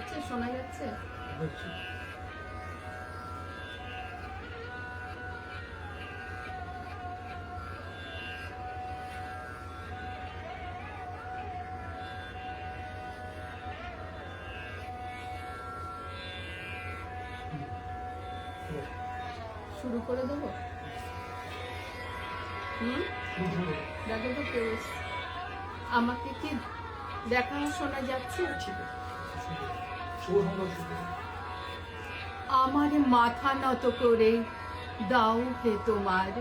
হচ্ছে শোনা যাচ্ছে? শুরু করে দেবো? হুম? দেখো তো কেউ আমাকে কি দেখা শোনা যাচ্ছে? ঠিক আছে আমার মাথা নত করে দাও হে তোমার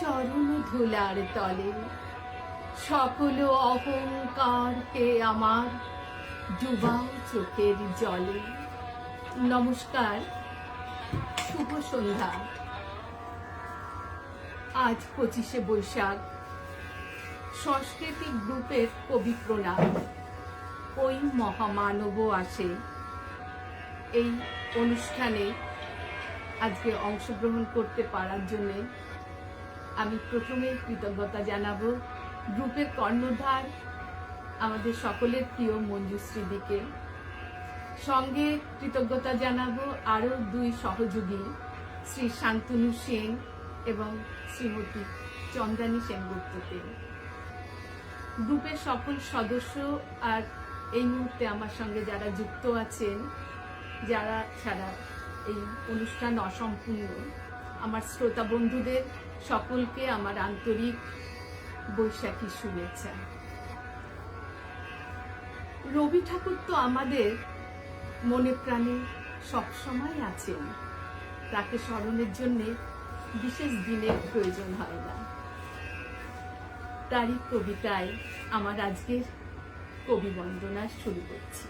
চরণ ধুলার তলে। সকল অহংকার কে আমার ডুবাও চোখের জলে। নমস্কার, শুভ সন্ধ্যা। আজ পঁচিশে বৈশাখ, সাংস্কৃতিক গ্রুপের কবি প্রণাম। ওই মহামানব আসে এই অনুষ্ঠানে আজকে অংশগ্রহণ করতে পারার জন্যে আমি প্রথমে কৃতজ্ঞতা জানাব গ্রুপের কর্ণধার আমাদের সকলের প্রিয় মঞ্জুশ্রীদিকে সঙ্গে কৃতজ্ঞতা জানাব আরও দুই সহযোগী, শ্রী শান্তনু সেন এবং শ্রীমতী চন্দ্রানী সেনগুপ্তকে। গ্রুপের সকল সদস্য আর এই মুহূর্তে আমার সঙ্গে যারা যুক্ত আছেন, যারা ছাড়া এই অনুষ্ঠান অসম্পূর্ণ, আমার শ্রোতা বন্ধুদের সকলকে আমার আন্তরিক বৈশাখী শুভেচ্ছা। রবি ঠাকুর তো আমাদের মনে প্রাণে সবসময় আছেন। তাকে স্মরণের জন্যে বিশেষ দিনের প্রয়োজন হয় না। তারই কবিতায় আমার আজকের কবি বন্দনা শুরু করছি।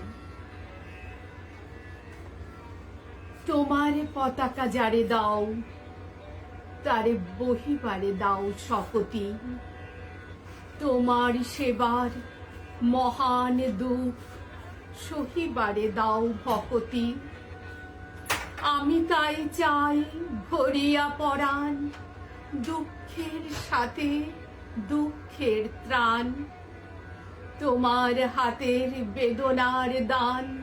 তোমার পতাকা যারে দাও, তারে বহিবারে দাও শপথি। তোমার সেবার মহান দুঃখ সহিবারে দাও ভকতি। আমি তাই চাই ভরিয়া পরাণ, দুঃখের সাথে দুঃখের ত্রাণ। তোমার হাতের বেদনার দান।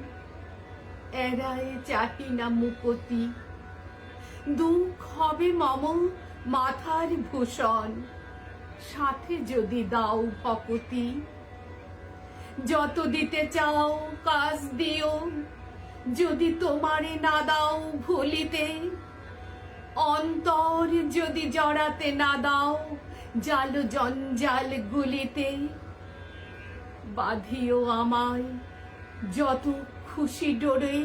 এড়ায় চাহি না মুকতি। দুঃখ হবে মম মাথার ভূষণ। সাথে যদি দাও ভকতি। যত দিতে চাও কাজ দিও। যদি তোমারে না দাও ভুলিতে। অন্তর যদি জড়াতে না দাও, জাল জঞ্জাল গুলিতে। বাঁধিও আমায়। যত খুশি ডোরে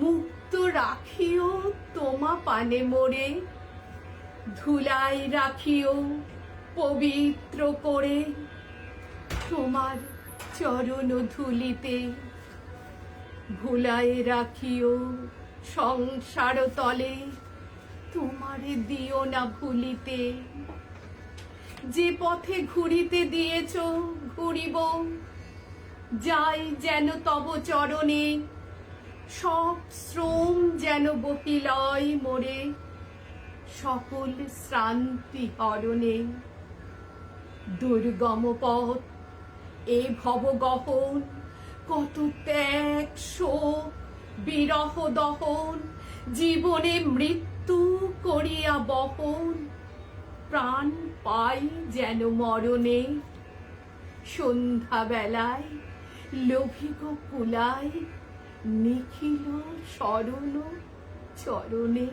মুক্ত রাখিও তোমা পানে মোরে। ধুলাই রাখিও পবিত্র করে তোমার চরণ ধুলিতে। ভুলাই রাখিও সংসার তলে তোমারে দিও না ভুলিতে। যে পথে ঘুরিতে দিয়েছ ঘুরিব যাই যেন তব চরণে, সব শ্রম যেন বহিলয় মোরে, সকল শ্রান্তি হরণে দুর্গম পথ, এ ভব গহন কত ত্যাগ শোক বিরহ দহন, জীবনে মৃত্যু করিয়া বহন, প্রাণ পাই যেন মরণে। সন্ধ্যা বেলায় লোভিক কুলায়, নিখিল স্মরণ চরণে।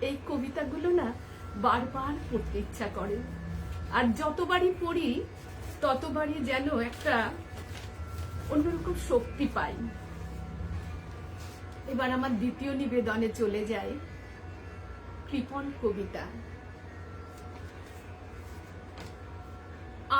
এই কবিতাগুলো না বারবার পড়তে ইচ্ছা করে। আর যতবারই পড়ি, ততবারই যেন একটা অন্যরকম শক্তি পাই। এবার আমার দ্বিতীয় নিবেদনে চলে যায় কৃপণ কবিতা।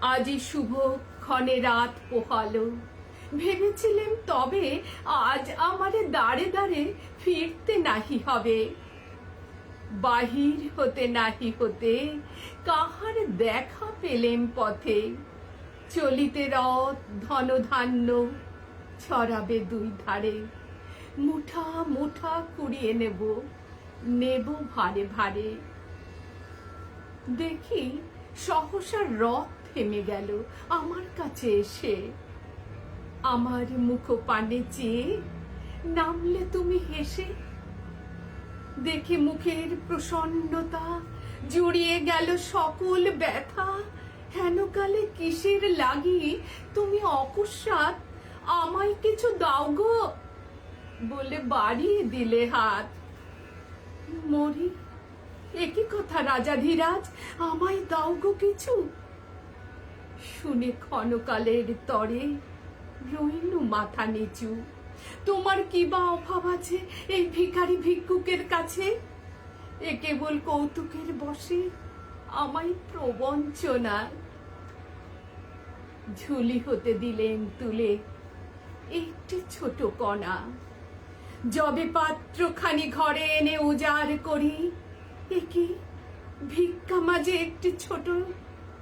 আজি শুভ ক্ষণে রাত পোহালো। ভেবেছিলেন তবে আজ আমারে দাঁড়ে দাঁড়ে ফিরতে নাহি হবে। বাহির হতে নাহি হতে কাহার দেখা পেলেম পথে। চলিতে রথ ধনধান্য ছড়াবে দুই ধারে। মুঠা মুঠা কুড়িয়ে নেব নেব ভারে ভারে। দেখি সহসা রথ থেমে গেল আমার কাছে এসে। আমার মুখ পানে চেয়ে নামলে তুমি হেসে। দেখে মুখের প্রসন্নতা জুড়িয়ে গেল সকল ব্যথা। হেনকালে কিসের লাগি? তুমি অকস্মাৎ আমায় কিছু দাও গো বলে বাড়িয়ে দিলে হাত। মরি একই কথা রাজাধিরাজ আমায় দাও গো কিছু। শুনে ক্ষণকালের তরে রইনু মাথা নিচু। তোমার কি বা অভাব আছে এই ভিখারি ভিক্ষুকের কাছে? এ কেবল কৌতুকের বসে, আমায় প্রবঞ্চনা। ঝুলি হতে দিলেন তুলে একটি ছোট কণা। যবে পাত্রখানি ঘরে এনে উজাড় করি, একি ভিক্ষা মাঝে একটি ছোট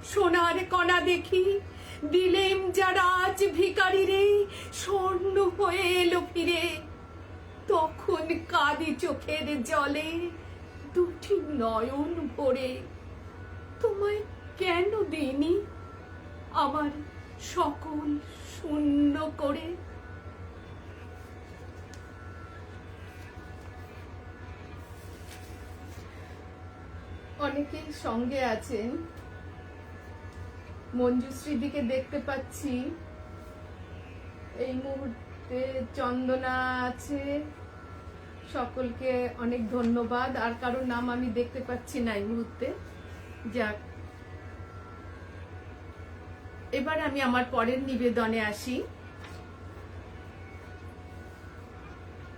সোনার কণা দেখি, দিলেম যারা আজ ভিকারি রে, স্বর্ণ হয়ে এলো ফিরে। তখন কাঁদি চোখের জলে, দুটি নয়ন ভরে। তোমায় কেন দিইনি? আমার সকল শূন্য করে। অনেকেই সঙ্গে আছেন। মঞ্জুশ্রীদিকে দেখতে পাচ্ছি। এই মুহূর্তে চন্দনা আছে। সকলকে অনেক ধন্যবাদ। আর কারোর নাম আমি দেখতে পাচ্ছি না এই মুহূর্তে। যাক। এবার আমি আমার পরের নিবেদনে আসি।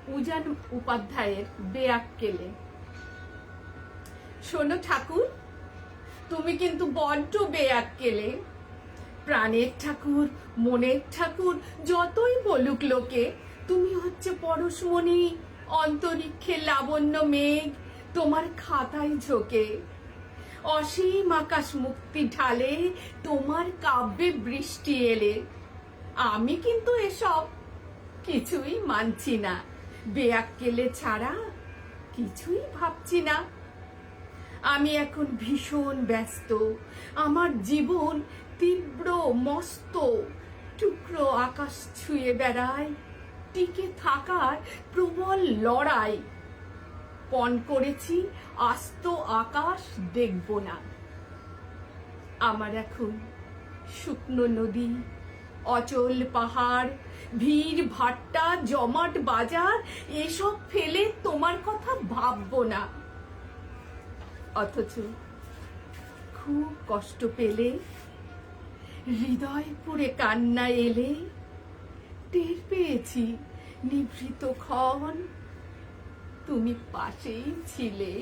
উজান উপাধ্যায়ের বেয়াক্কেলে। শোনো ঠাকুর তুমি কিন্তু বড্ড বেয়াক্কেলে। প্রাণের ঠাকুর, মনের ঠাকুর, যতই বলুক লোকে, তুমি হচ্ছে পরশমণি, অন্তরিক্ষে লাবণ্য মেঘ, তোমার খাতায় ঝোঁকে। অসীম আকাশ মুক্তি ঢালে, তোমার কাব্যে বৃষ্টি এলে। আমি কিন্তু এসব কিছুই মানছি না। বেয়াক্কেলে ছাড়া কিছুই ভাবছি না। আমি এখন ভীষণ ব্যস্ত। আমার জীবন তীব্র, মস্ত। টুকরো আকাশ ছুঁয়ে বেড়ায়, টিকে থাকার প্রবল লড়াই। পণ করেছি, আস্ত আকাশ দেখব না। আমার এখন শুকনো নদী, অচল পাহাড়, ভিড়, ভাট্টা, জমাট, বাজার, এসব ফেলে তোমার কথা ভাববো না। অথচ খুব কষ্ট পেলে হৃদয় পুরে কান্না এলে টের পেয়েছি নিভৃত ক্ষণ তুমি পাশেই ছিলে।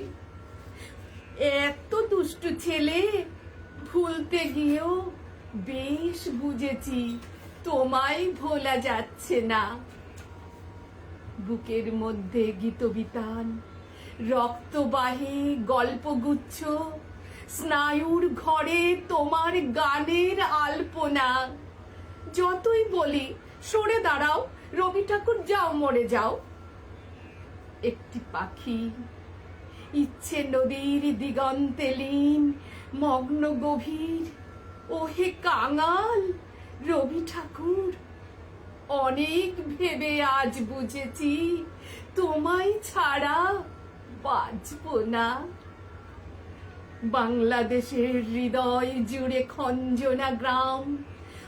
এত দুষ্টু ছেলে, ভুলতে গিয়েও বেশ বুঝেছি তোমায় ভোলা যাচ্ছে না। বুকের মধ্যে গীতবিতান রক্তবাহী গল্পগুচ্ছ, স্নায়ুর ঘরে তোমার গানের আলপনা। যতই বলি, সরে দাঁড়াও, রবি ঠাকুর যাও, মরে যাও। একটি পাখি, ইচ্ছে নদীর দিগন্তে লীন, মগ্ন গভীর, ওহে কাঙাল, রবি ঠাকুর, অনেক ভেবে আজ বুঝেছি, তোমায় ছাড়া বাঁচবো না। বাংলাদেশের হৃদয় জুড়ে খঞ্জনা গ্রাম,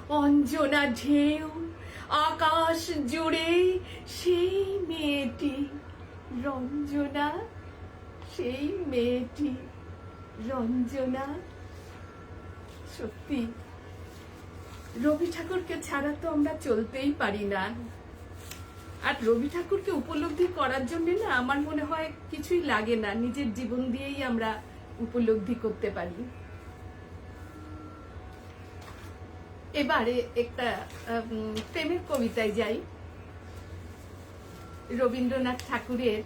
অঞ্জনা ঢেউ, আকাশ জুড়ে সেই মেয়েটি, রঞ্জনা, সেই মেয়েটি, রঞ্জনা। সত্যি, রবি ঠাকুরকে ছাড়া তো আমরা চলতেই পারি না। আর রবি ঠাকুরকে উপলব্ধি করার জন্য না আমার মনে হয় কিছুই লাগে না। নিজের জীবন দিয়েই আমরা উপলব্ধি করতে পারি। এবারে একটা প্রেমের কবিতায় যাই। রবীন্দ্রনাথ ঠাকুরের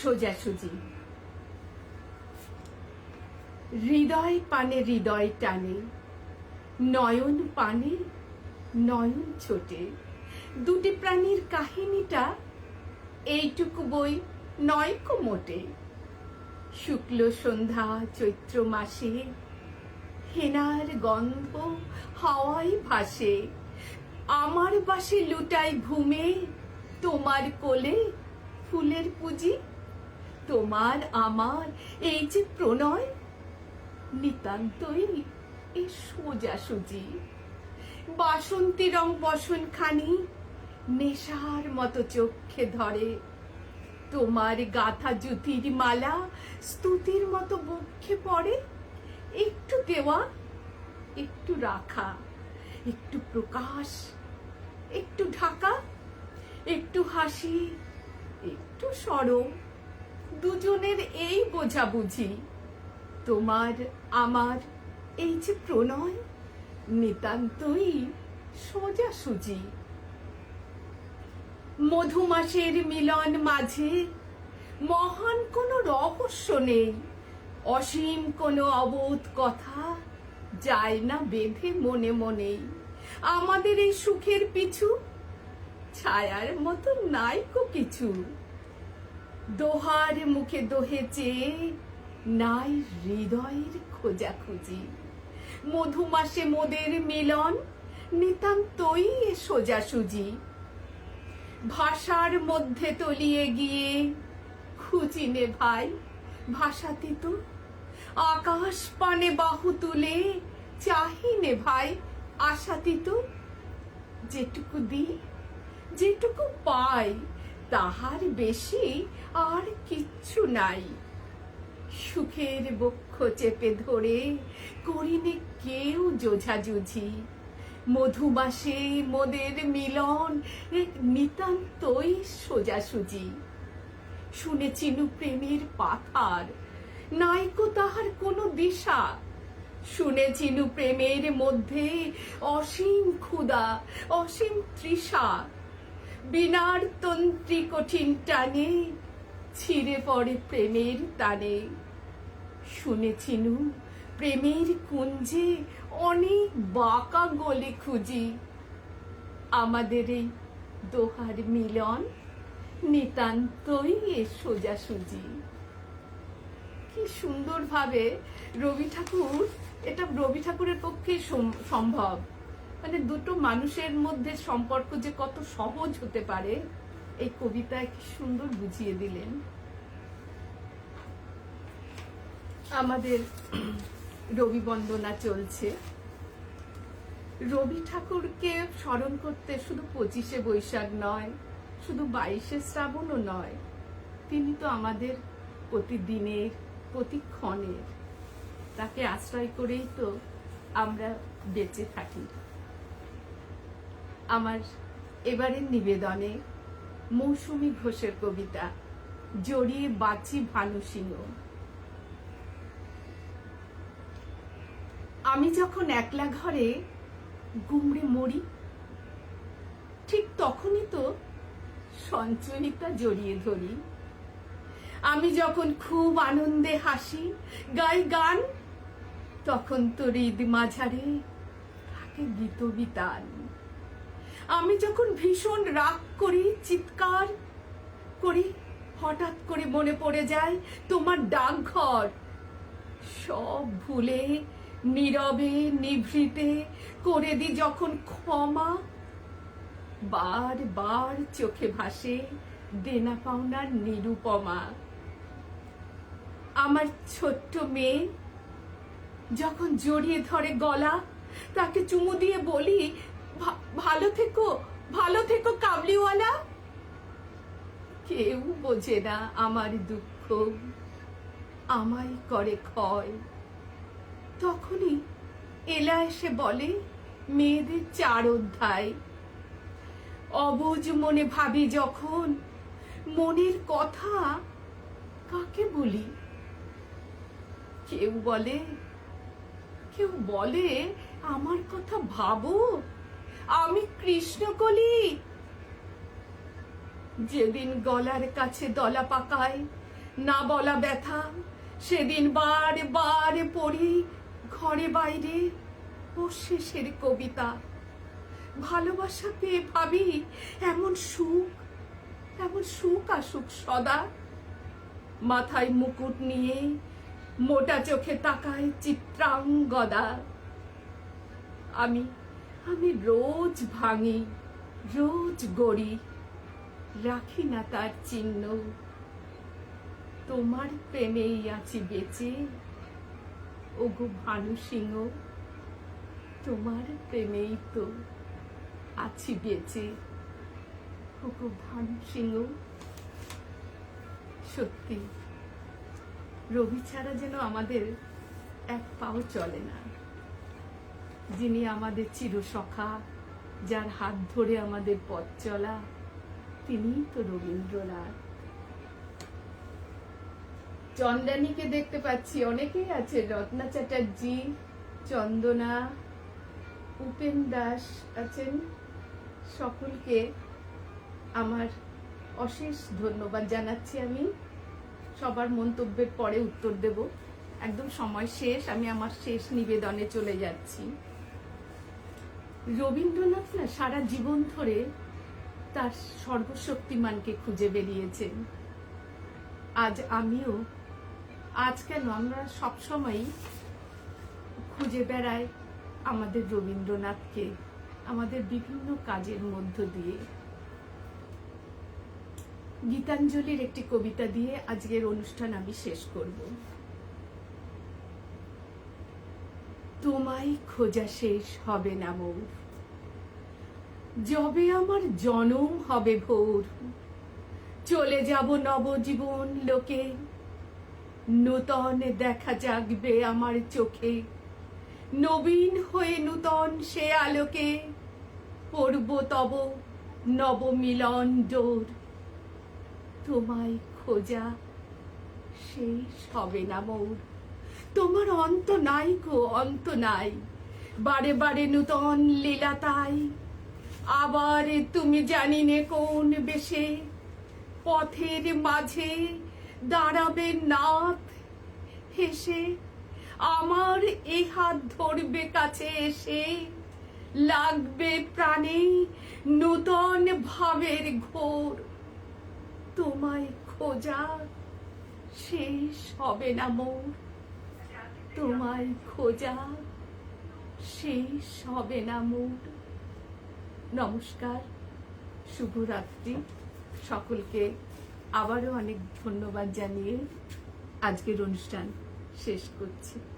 সোজাসুজি হৃদয় পানে হৃদয় টানে, নয়ন পানে নয়ন ছোটে। দুটি প্রাণীর কাহিনীটা এইটুকু বই নয়কো মোটে। শুক্ল সন্ধ্যা চৈত্র মাসে হেনার গন্ধ হাওয়ায় ভাসে। আমার বাসে লুটাই ঘুমে, তোমার কোলে ফুলের পুঁজি। তোমার আমার এই যে প্রণয়, নিতান্তই এ সোজাসুজি। বাসন্তী রং বসন খানি নেশার মতো চোখে ধরে। তোমার গাথা জুতির মালা স্তুতির মতো বক্ষে পড়ে। একটু দেওয়া, একটু রাখা, একটু প্রকাশ, একটু ঢাকা, একটু হাসি, একটু সরম দুজনের এই বোঝাবুঝি। তোমার, আমার, এই যে প্রণয় নিতান্তই সোজাসুজি। মধুমাসের মিলন মাঝে মহান কোনো রহস্য নেই। অসীম কোনো অবোধ কথা যায় না বেঁধে মনে মনেই আমাদের এই সুখের পিছু ছায়ার মতো নাই কো কিছু। দোহার মুখে দোহে চেয়ে নাই হৃদয়ের খোঁজাখুঁজি। মধুমাসে মোদের মিলন, নিতান্তই সোজাসুজি। ভাষার মধ্যে তলিয়ে গিয়ে খুঁজিনে ভাই ভাষাতে তো আকাশ পানে বাহু তুলে চাহিনে ভাই আশাতীত যেটুকু দি যেটুকু পাই, তাহার বেশি আর কিচ্ছু নাই। সুখের বক্ষ চেপে ধরে, করিনে কেউ যোঝাজুঝি মধুমাসে মোদের মিলন এক নিতান্তই সোজাসুজি। শুনেছিনু প্রেমের পাথার নাইকো তাহার কোনো দিশা। শুনেছিনু প্রেমের মধ্যে অসীম ক্ষুদা অসীম তৃষা। বিনার তন্ত্রী কঠিন টানে ছিঁড়ে পড়ে প্রেমের টানে শুনেছিনু প্রেমের কুঞ্জে অনেক বাঁকা গলে খুঁজি। আমাদের এই দোহার মিলন নিতান্তই এ সোজাসুজি। কি সুন্দরভাবে রবি ঠাকুর, এটা রবি ঠাকুরের পক্ষে সম্ভব। মানে দুটো মানুষের মধ্যে সম্পর্ক যে কত সহজ হতে পারে, এই কবিতায় কি সুন্দর বুঝিয়ে দিলেন। আমাদের রবি বন্দনা চলছে। রবি ঠাকুরকে স্মরণ করতে শুধু পঁচিশে বৈশাখ নয়, শুধু বাইশে শ্রাবণও নয়, তিনি তো আমাদের প্রতিদিনের, প্রতিক্ষণের। তাকে আশ্রয় করেই তো আমরা বেঁচে থাকি। আমার এবারের নিবেদনে মৌসুমী ঘোষের কবিতা, জড়িয়ে বাঁচি ভানু সিংহ। আমি যখন একলা ঘরে গুমড়ে মরি, ঠিক তখনই তো সঞ্চয়িতা জড়িয়ে ধরি। আমি যখন খুব আনন্দে হাসি, গাই গান, তখন তো হৃদ মাঝারে থাকে গীত বিতান আমি যখন ভীষণ রাগ করি, চিৎকার করি, হঠাৎ করে মনে পড়ে যায়, তোমার ডাকঘর সব ভুলে নীরবে, নিভৃতে করে দি যখন ক্ষমা। বার বার চোখে ভাসে দেনা পাওনার নিরুপমা। আমার ছোট্ট মেয়ে, যখন জড়িয়ে ধরে গলা, তাকে চুমু দিয়ে বলি, "ভা- ভালো থেকো ভালো থেকো কাবলিওয়ালা। কেউ বোঝে না আমার দুঃখ, আমায় করে ক্ষয়। তখনই এলা এসে বলে, মেয়েদের চার অধ্যায়। অবুজ মনে ভাবি যখন মনের কথা কাকে বলি? কেউ বলে কেউ বলে, আমার কথা ভাবো? আমি কৃষ্ণকলি? যেদিন গলার কাছে দলা পাকায়, না বলা ব্যথা, সেদিন বার বার পড়ি ঘরে বাইরে শেষের কবিতা। ভালোবাসা পেয়ে ভাবি এমন সুখ এমন সুখ আসুক সদা। মাথায় মুকুট নিয়ে মোটা চোখে তাকায় চিত্রাঙ্গদা। আমি আমি রোজ ভাঙি, রোজ গড়ি, রাখি না তার চিহ্ন। তোমার প্রেমেই আছি বেঁচে। ওগো ভানু সিংহ তোমার প্রেমেই তো আছি বেঁচে। ওগো ভানু সিংহ সত্যি, রবি ছাড়া যেন আমাদের এক পাও চলে না। যিনি আমাদের চিরসখা, যার হাত ধরে আমাদের পথ চলা, তিনিই তো রবীন্দ্রনাথ। চন্দানীকে দেখতে পাচ্ছি। অনেকেই আছে, রত্না চ্যাটার্জি, চন্দনা, উপেন দাস আছেন। সকলকে আমার অশেষ ধন্যবাদ জানাচ্ছি আমি। সবার মন্তব্যের পরে উত্তর দেব। একদম সময় শেষ, আমি আমার শেষ নিবেদনে চলে যাচ্ছি। রবীন্দ্রনাথ না সারা জীবন ধরে তার সর্বশক্তিমানকে খুঁজে বেরিয়েছেন। আজ আমিও আজ কেন আমরা সবসময় খুঁজে বেড়াই আমাদের রবীন্দ্রনাথকে, আমাদের বিভিন্ন কাজের মধ্য দিয়ে। গীতাঞ্জলির একটি কবিতা দিয়ে আজকের অনুষ্ঠান আমি শেষ করব। তোমায় খোঁজা শেষ হবে না মোর যবে আমার জনম হবে ভোর, চলে যাব নবজীবন লোকে। নূতন দেখা জাগবে আমার চোখে। নবীন হয়ে নূতন সে আলোকে পড়ব তব নবমিলন ডোর তোমায় খোঁজা শেষ হবে না মোর। তোমার অন্ত নাই গো, অন্ত নাই। বারে বারে নূতন লীলা তাই। আবার তুমি জানি নে কোন বেশে? পথের মাঝে দাঁড়াবে নাথ। হেসে আমার এ হাত ধরবে কাছে এসে। লাগবে প্রাণে নূতন ভাবের ঘোর। তোমায় খোঁজা শেষ হবে না মোর। তোমায় খোঁজা শেষ হবে না মোর। নমস্কার, শুভরাত্রি। সকলকে আবারও অনেক ধন্যবাদ জানিয়ে আজকের অনুষ্ঠান শেষ করছি।